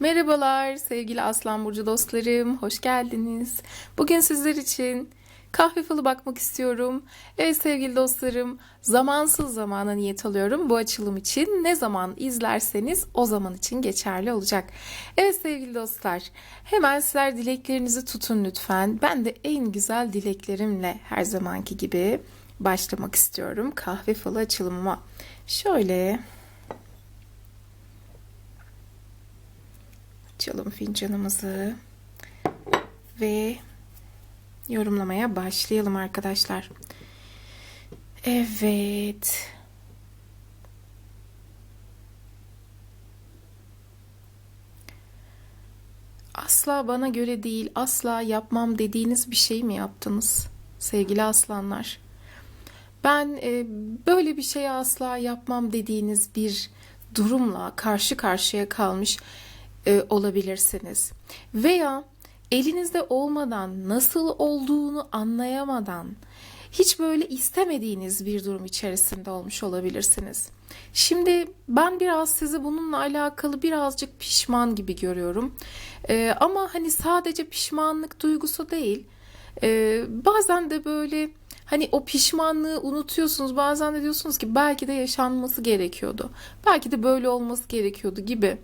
Merhabalar sevgili Aslan Burcu dostlarım, hoş geldiniz. Bugün sizler için kahve falı bakmak istiyorum. Evet sevgili dostlarım, zamansız zamana niyet alıyorum bu açılım için. Ne zaman izlerseniz o zaman için geçerli olacak. Evet sevgili dostlar, hemen sizler dileklerinizi tutun lütfen. Ben de en güzel dileklerimle her zamanki gibi başlamak istiyorum kahve falı açılımıma. Şöyle Açalım fincanımızı ve yorumlamaya başlayalım arkadaşlar. Evet. Asla bana göre değil, asla yapmam dediğiniz bir şey mi yaptınız sevgili aslanlar? Ben e, böyle bir şeye asla yapmam dediğiniz bir durumla karşı karşıya kalmış e, olabilirsiniz. Veya elinizde olmadan, nasıl olduğunu anlayamadan, hiç böyle istemediğiniz bir durum içerisinde olmuş olabilirsiniz. Şimdi ben biraz sizi bununla alakalı birazcık pişman gibi görüyorum. E, ama hani sadece pişmanlık duygusu değil. E, bazen de böyle Hani o pişmanlığı unutuyorsunuz. Bazen de diyorsunuz ki belki de yaşanması gerekiyordu. Belki de böyle olması gerekiyordu gibi.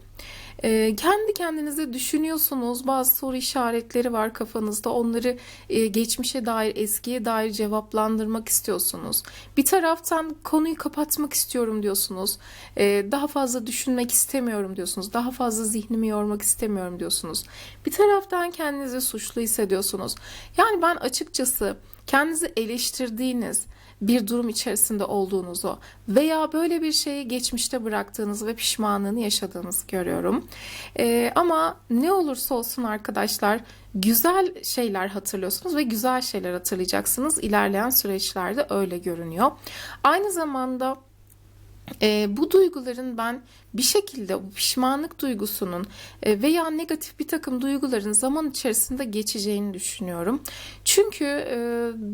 E, kendi kendinize düşünüyorsunuz. Bazı soru işaretleri var kafanızda. Onları e, geçmişe dair, eskiye dair cevaplandırmak istiyorsunuz. Bir taraftan konuyu kapatmak istiyorum diyorsunuz. E, daha fazla düşünmek istemiyorum diyorsunuz. Daha fazla zihnimi yormak istemiyorum diyorsunuz. Bir taraftan kendinizi suçlu hissediyorsunuz. Yani ben açıkçası kendinizi eleştirdiğiniz bir durum içerisinde olduğunuzu veya böyle bir şeyi geçmişte bıraktığınız ve pişmanlığını yaşadığınızı görüyorum. Ee, ama ne olursa olsun arkadaşlar güzel şeyler hatırlıyorsunuz ve güzel şeyler hatırlayacaksınız. İlerleyen süreçlerde öyle görünüyor. Aynı zamanda e, bu duyguların ben bir şekilde bu pişmanlık duygusunun e, veya negatif bir takım duyguların zaman içerisinde geçeceğini düşünüyorum. Çünkü e,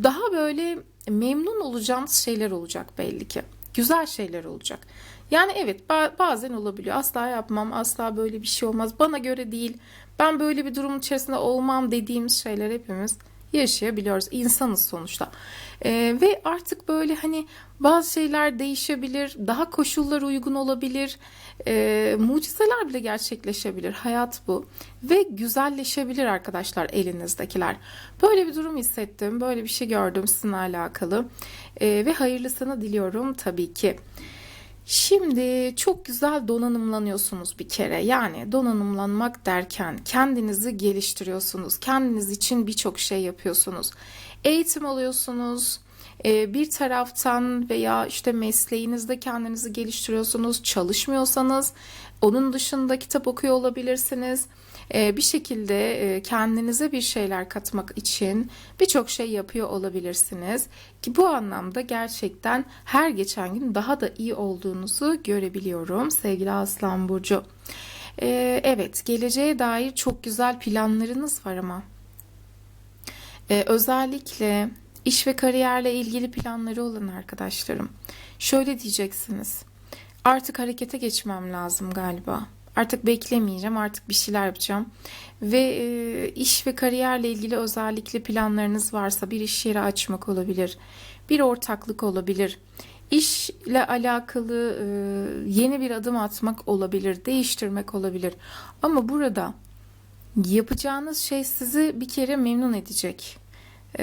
daha böyle memnun olacağınız şeyler olacak belli ki. Güzel şeyler olacak. Yani evet bazen olabiliyor. Asla yapmam, asla böyle bir şey olmaz. Bana göre değil. Ben böyle bir durum içerisinde olmam dediğimiz şeyler hepimiz yaşayabiliyoruz. İnsanız sonuçta. Ee, ve artık böyle hani bazı şeyler değişebilir, daha koşullar uygun olabilir, e, mucizeler bile gerçekleşebilir. Hayat bu ve güzelleşebilir arkadaşlar elinizdekiler. Böyle bir durum hissettim, böyle bir şey gördüm sizinle alakalı e, ve hayırlısını diliyorum tabii ki. Şimdi çok güzel donanımlanıyorsunuz bir kere. Yani donanımlanmak derken kendinizi geliştiriyorsunuz. Kendiniz için birçok şey yapıyorsunuz. Eğitim alıyorsunuz. E, bir taraftan veya işte mesleğinizde kendinizi geliştiriyorsunuz. Çalışmıyorsanız onun dışında kitap okuyor olabilirsiniz. Ee, bir şekilde e, kendinize bir şeyler katmak için birçok şey yapıyor olabilirsiniz. Ki bu anlamda gerçekten her geçen gün daha da iyi olduğunuzu görebiliyorum sevgili Aslan Burcu. Evet geleceğe dair çok güzel planlarınız var ama ee, özellikle iş ve kariyerle ilgili planları olan arkadaşlarım şöyle diyeceksiniz artık harekete geçmem lazım galiba Artık beklemeyeceğim, artık bir şeyler yapacağım. Ve e, iş ve kariyerle ilgili özellikle planlarınız varsa bir iş yeri açmak olabilir, bir ortaklık olabilir. İşle alakalı e, yeni bir adım atmak olabilir, değiştirmek olabilir. Ama burada yapacağınız şey sizi bir kere memnun edecek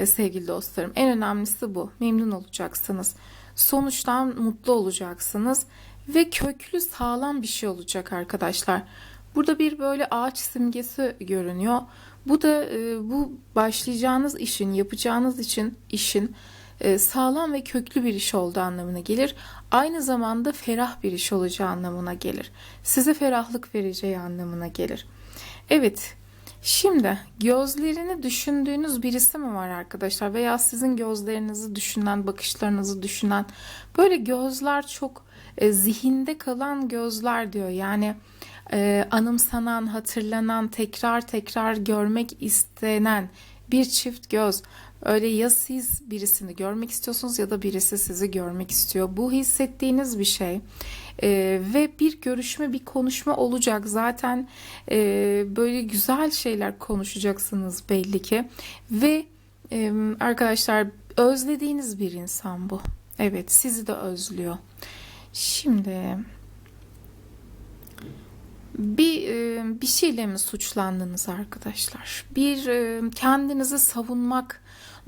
sevgili dostlarım. En önemlisi bu. Memnun olacaksınız. Sonuçtan mutlu olacaksınız ve köklü sağlam bir şey olacak arkadaşlar. Burada bir böyle ağaç simgesi görünüyor. Bu da e, bu başlayacağınız işin, yapacağınız için işin e, sağlam ve köklü bir iş olduğu anlamına gelir. Aynı zamanda ferah bir iş olacağı anlamına gelir. Size ferahlık vereceği anlamına gelir. Evet, Şimdi gözlerini düşündüğünüz birisi mi var arkadaşlar veya sizin gözlerinizi düşünen, bakışlarınızı düşünen böyle gözler çok e, zihinde kalan gözler diyor. Yani e, anımsanan, hatırlanan, tekrar tekrar görmek istenen bir çift göz. Öyle ya siz birisini görmek istiyorsunuz ya da birisi sizi görmek istiyor. Bu hissettiğiniz bir şey. E, ve bir görüşme, bir konuşma olacak. Zaten e, böyle güzel şeyler konuşacaksınız belli ki. Ve e, arkadaşlar özlediğiniz bir insan bu. Evet, sizi de özlüyor. Şimdi bir e, bir şeyle mi suçlandınız arkadaşlar? Bir e, kendinizi savunmak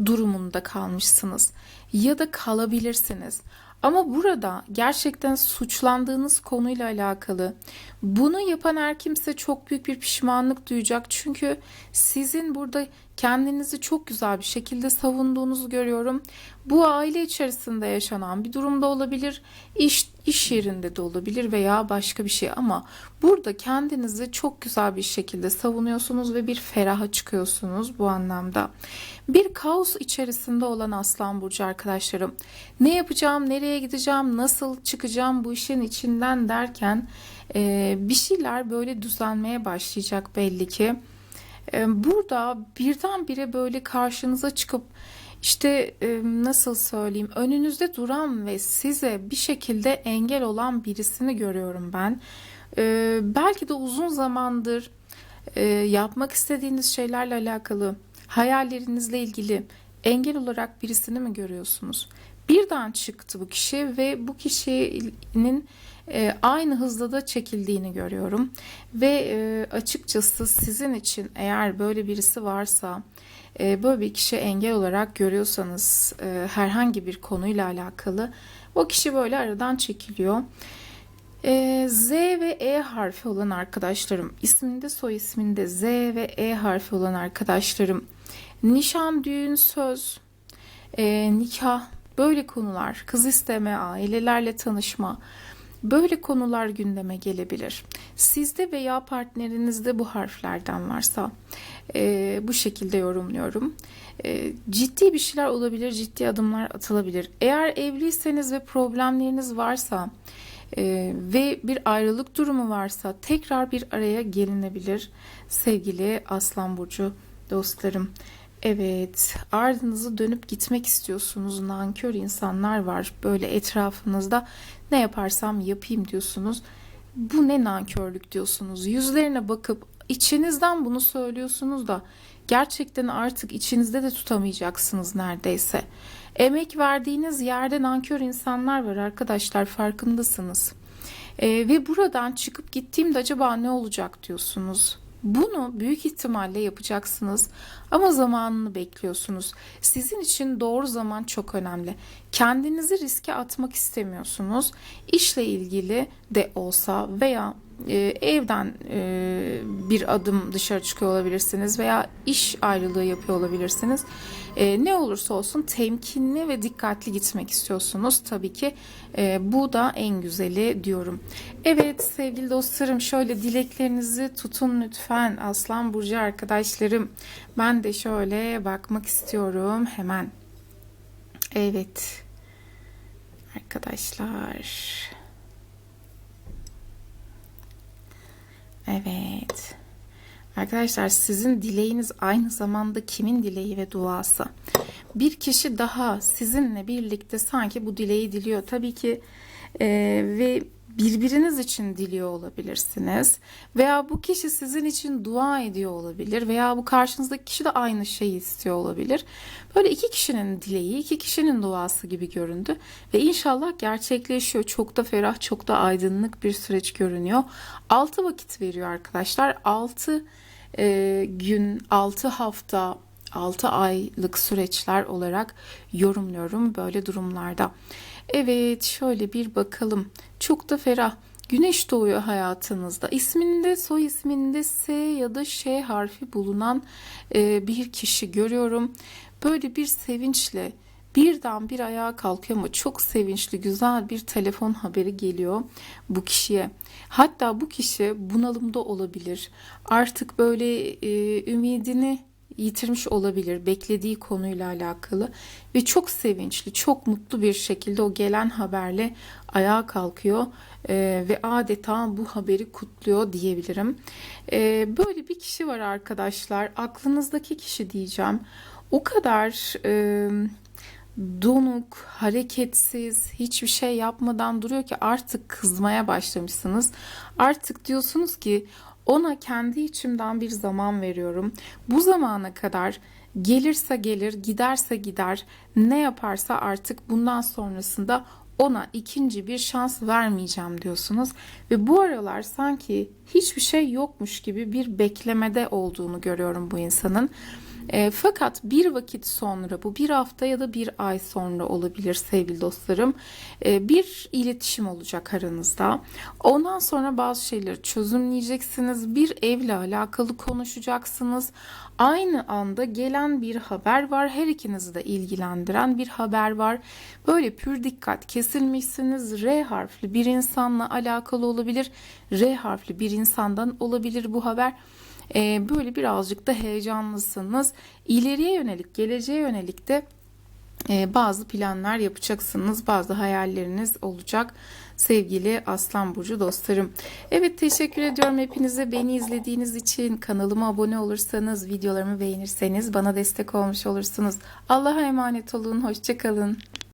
durumunda kalmışsınız ya da kalabilirsiniz. Ama burada gerçekten suçlandığınız konuyla alakalı bunu yapan her kimse çok büyük bir pişmanlık duyacak. Çünkü sizin burada kendinizi çok güzel bir şekilde savunduğunuzu görüyorum. Bu aile içerisinde yaşanan bir durumda olabilir, iş, iş yerinde de olabilir veya başka bir şey ama burada kendinizi çok güzel bir şekilde savunuyorsunuz ve bir feraha çıkıyorsunuz bu anlamda. Bir kaos içerisinde olan Aslan Burcu arkadaşlarım. Ne yapacağım, nereye gideceğim, nasıl çıkacağım bu işin içinden derken e, bir şeyler böyle düzenmeye başlayacak belli ki. E, burada birdenbire böyle karşınıza çıkıp işte nasıl söyleyeyim önünüzde duran ve size bir şekilde engel olan birisini görüyorum ben. Belki de uzun zamandır yapmak istediğiniz şeylerle alakalı hayallerinizle ilgili engel olarak birisini mi görüyorsunuz? Birden çıktı bu kişi ve bu kişinin e, aynı hızla da çekildiğini görüyorum. Ve e, açıkçası sizin için eğer böyle birisi varsa e, böyle bir kişi engel olarak görüyorsanız herhangi bir konuyla alakalı o kişi böyle aradan çekiliyor. Z ve E harfi olan arkadaşlarım, isminde soy isminde Z ve E harfi olan arkadaşlarım, nişan, düğün, söz, nikah, böyle konular, kız isteme, ailelerle tanışma, böyle konular gündeme gelebilir. Sizde veya partnerinizde bu harflerden varsa e, bu şekilde yorumluyorum. E, ciddi bir şeyler olabilir, ciddi adımlar atılabilir. Eğer evliyseniz ve problemleriniz varsa e, ve bir ayrılık durumu varsa tekrar bir araya gelinebilir sevgili Aslan Burcu dostlarım. Evet, ardınızı dönüp gitmek istiyorsunuz. Nankör insanlar var böyle etrafınızda. Ne yaparsam yapayım diyorsunuz. Bu ne nankörlük diyorsunuz. Yüzlerine bakıp içinizden bunu söylüyorsunuz da gerçekten artık içinizde de tutamayacaksınız neredeyse. Emek verdiğiniz yerde nankör insanlar var arkadaşlar farkındasınız. Ee, ve buradan çıkıp gittiğimde acaba ne olacak diyorsunuz. Bunu büyük ihtimalle yapacaksınız ama zamanını bekliyorsunuz. Sizin için doğru zaman çok önemli. Kendinizi riske atmak istemiyorsunuz. İşle ilgili de olsa veya e, evden e, bir adım dışarı çıkıyor olabilirsiniz veya iş ayrılığı yapıyor olabilirsiniz. E, ne olursa olsun temkinli ve dikkatli gitmek istiyorsunuz. Tabii ki e, bu da en güzeli diyorum. Evet sevgili dostlarım şöyle dileklerinizi tutun lütfen Aslan Burcu arkadaşlarım. Ben de şöyle bakmak istiyorum hemen. Evet arkadaşlar. Evet. Arkadaşlar sizin dileğiniz aynı zamanda kimin dileği ve duası? Bir kişi daha sizinle birlikte sanki bu dileği diliyor. Tabii ki e, ve birbiriniz için diliyor olabilirsiniz. Veya bu kişi sizin için dua ediyor olabilir. Veya bu karşınızdaki kişi de aynı şeyi istiyor olabilir. Böyle iki kişinin dileği, iki kişinin duası gibi göründü. Ve inşallah gerçekleşiyor. Çok da ferah, çok da aydınlık bir süreç görünüyor. Altı vakit veriyor arkadaşlar. Altı e, gün, altı hafta, 6 aylık süreçler olarak yorumluyorum böyle durumlarda. Evet şöyle bir bakalım. Çok da ferah. Güneş doğuyor hayatınızda. İsminde, soy isminde S ya da Ş harfi bulunan e, bir kişi görüyorum. Böyle bir sevinçle birden bir ayağa kalkıyor ama çok sevinçli, güzel bir telefon haberi geliyor bu kişiye. Hatta bu kişi bunalımda olabilir. Artık böyle e, ümidini yitirmiş olabilir beklediği konuyla alakalı ve çok sevinçli, çok mutlu bir şekilde o gelen haberle ayağa kalkıyor e, ve adeta bu haberi kutluyor diyebilirim. E, böyle bir kişi var arkadaşlar, aklınızdaki kişi diyeceğim. O kadar e, donuk, hareketsiz, hiçbir şey yapmadan duruyor ki artık kızmaya başlamışsınız. Artık diyorsunuz ki ona kendi içimden bir zaman veriyorum. Bu zamana kadar gelirse gelir, giderse gider, ne yaparsa artık bundan sonrasında ona ikinci bir şans vermeyeceğim diyorsunuz ve bu aralar sanki hiçbir şey yokmuş gibi bir beklemede olduğunu görüyorum bu insanın. E, fakat bir vakit sonra bu bir hafta ya da bir ay sonra olabilir sevgili dostlarım. E, bir iletişim olacak aranızda. Ondan sonra bazı şeyleri çözümleyeceksiniz. Bir evle alakalı konuşacaksınız. Aynı anda gelen bir haber var. Her ikinizi de ilgilendiren bir haber var. Böyle pür dikkat kesilmişsiniz. R harfli bir insanla alakalı olabilir. R harfli bir insandan olabilir bu haber. Ee, böyle birazcık da heyecanlısınız. İleriye yönelik, geleceğe yönelik de e, bazı planlar yapacaksınız, bazı hayalleriniz olacak sevgili Aslan Burcu dostlarım. Evet teşekkür ediyorum hepinize beni izlediğiniz için. Kanalıma abone olursanız, videolarımı beğenirseniz bana destek olmuş olursunuz. Allah'a emanet olun, hoşçakalın.